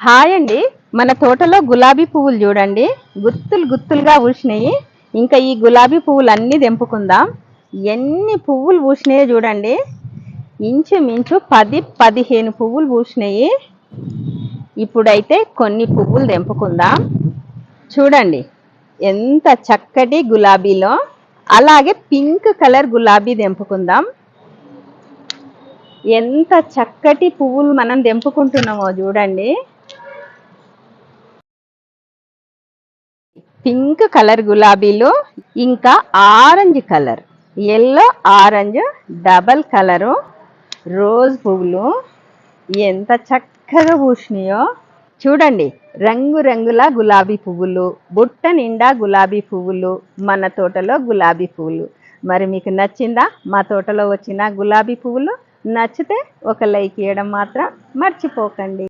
Hi అండి. మన తోటలో గులాబీ పువ్వులు చూడండి. గుత్తులు గుత్తులుగా పూసినాయి ఇంకా ఈ గులాబీ పువ్వులు అన్నీ తెంపుకుందాం. ఎన్ని పువ్వులు పూసినాయో చూడండి. ఇంచుమించు పది పదిహేను పువ్వులు పూసినాయి ఇప్పుడైతే కొన్ని పువ్వులు తెంపుకుందాం. చూడండి. ఎంత చక్కటి గులాబీలో. అలాగే పింక్ కలర్ గులాబీ తెంపుకుందాం. ఎంత చక్కటి పువ్వులు మనం తెంపుకుంటున్నామో చూడండి. పింక్ కలర్ గులాబీలు ఇంకా orange colour. Yellow orange double colour. Rose పువ్వులు ఎంత చక్కగా పూసినాయో. చూడండి రంగు రంగుల గులాబీ పువ్వులు బుట్ట నిండా గులాబీ పువ్వులు మన తోటలో గులాబీ పువ్వులు. మరి మీకు నచ్చిందా? మా తోటలో వచ్చిన గులాబీ పువ్వులు నచ్చితే ఒక లైక్ ఇవ్వడం మాత్రం మర్చిపోకండి.